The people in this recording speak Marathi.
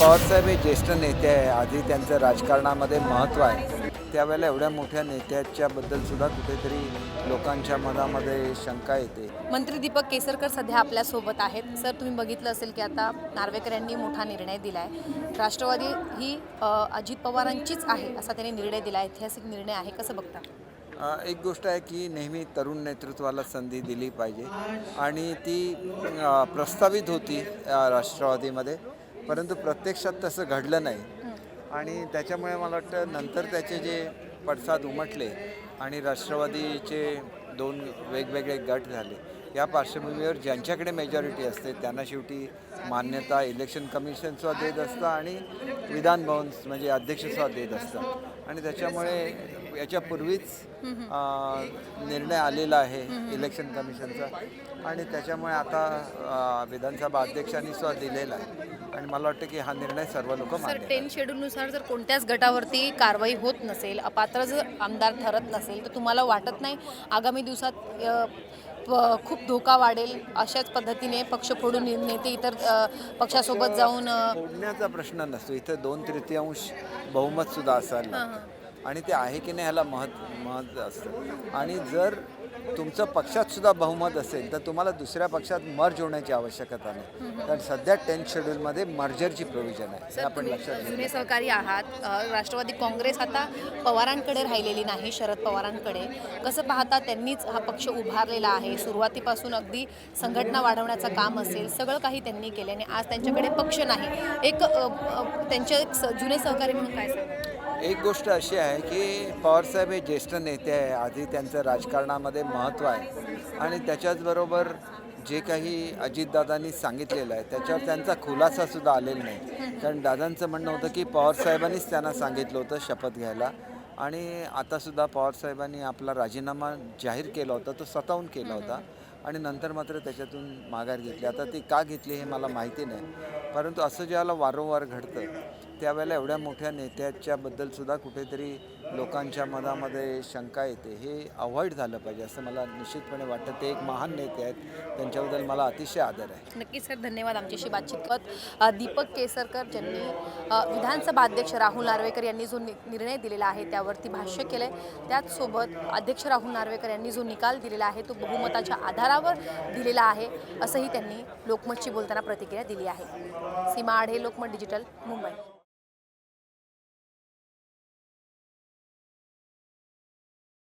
पवारसाहेब हे ज्येष्ठ नेते आहे. आधी त्यांचं राजकारणामध्ये महत्त्व आहे. त्यावेळेला एवढ्या मोठ्या नेत्याच्याबद्दल सुद्धा कुठेतरी लोकांच्या मनामध्ये शंका येते. मंत्री दीपक केसरकर सध्या आपल्यासोबत आहेत. सर तुम्ही बघितलं असेल की आता नार्वेकर यांनी मोठा निर्णय दिला आहे राष्ट्रवादी ही अजित पवारांचीच आहे असा त्यांनी निर्णय दिला ऐतिहासिक निर्णय आहे. कसं बघता? एक गोष्ट आहे की नेहमी तरुण नेतृत्वाला संधी दिली पाहिजे. आणि ती प्रस्तावित होती राष्ट्रवादीमध्ये. परंतु प्रत्यक्षात तसं घडलं नाही. आणि त्याच्यामुळे मला वाटतं नंतर त्याचे जे पडसाद उमटले आणि राष्ट्रवादीचे दोन वेगवेगळे गट झाले या पार्श्वभूमीवर ज्यांच्याकडे मेजॉरिटी असते त्यांना शेवटी मान्यता इलेक्शन कमिशन सुद्धा देत असतं आणि विधान भवन म्हणजे अध्यक्ष सुद्धा देत असतं. आणि त्याच्यामुळे याच्यापूर्वीच निर्णय आलेला आहे इलेक्शन कमिशनचा आणि त्याच्यामुळे आता विधानसभा अध्यक्षांनी सुद्धा दिलेला आहे. आणि मला वाटतं की हा निर्णय सर्व लोक सर टेन शेड्यूलनुसार जर कोणत्याच गटावरती कारवाई होत नसेल अपात्र जर आमदार ठरत नसेल तर तुम्हाला वाटत नाही आगामी दिवसात खूप धोका वाढेल अशाच पद्धतीने पक्ष फोडून नेते इतर पक्षासोबत जाऊन फोडण्याचा प्रश्न नसतो. इथं दोन तृतीयांश बहुमत सुद्धा असायला आणि ते आहे की नाही ह्याला महत् महत्त्व असतं. आणि जर तुमचं पक्षात सुद्धा बहुमत असेल तर तुम्हाला दुसऱ्या पक्षात मर्ज होण्याची आवश्यकता नाही. कारण सध्या टेन्थ शेड्यूलमध्ये मर्जरची प्रोव्हिजन आहे. हे आपण लक्षात जुने सहकारी आहात. राष्ट्रवादी काँग्रेस आता पवारांकडे राहिलेली नाही शरद पवारांकडे. कसं पाहता त्यांनीच हा पक्ष उभारलेला आहे. सुरुवातीपासून अगदी संघटना वाढवण्याचं काम असेल सगळं काही त्यांनी केलं आणि आज त्यांच्याकडे पक्ष नाही. एक त्यांचे जुने सहकारी म्हणून काय सांगा? एक गोष्ट अशी आहे की पवारसाहेब हे ज्येष्ठ नेते आहे. आधी त्यांचं राजकारणामध्ये महत्त्व आहे. आणि त्याच्याचबरोबर जे काही अजितदादांनी सांगितलेलं आहे त्याच्यावर त्यांचा खुलासासुद्धा आलेला नाही. कारण दादांचं म्हणणं होतं की पवारसाहेबांनीच त्यांना सांगितलं होतं शपथ घ्यायला. आणि आतासुद्धा पवारसाहेबांनी आपला राजीनामा जाहीर केला होता तो स्वतःहून केला होता. आणि नंतर मात्र त्याच्यातून माघार घेतली. आता ती का घेतली हे मला माहिती नाही. परंतु असं ज्याला वारंवार घडतं त्यावेळेला एवढ्या मोठ्या नेत्याच्याबद्दल सुद्धा कुठेतरी लोकांच्या मनामध्ये शंका येते. हे अवॉइड झालं पाहिजे असं मला निश्चितपणे वाटतं. ते एक महान नेते आहेत. त्यांच्याबद्दल मला अतिशय आदर आहे. नक्की सर धन्यवाद आमच्याशी बातचीत करत. दीपक केसरकर ज्यांनी विधानसभा अध्यक्ष राहुल नार्वेकर यांनी जो नि निर्णय दिलेला आहे त्यावरती भाष्य केलं आहे त्याचसोबत अध्यक्ष राहुल नार्वेकर यांनी जो निकाल दिलेला आहे तो बहुमताच्या आधारावर दिलेला आहे असंही त्यांनी लोकमतशी बोलताना प्रतिक्रिया दिली आहे. सीमा आढे लोकमत डिजिटल मुंबई.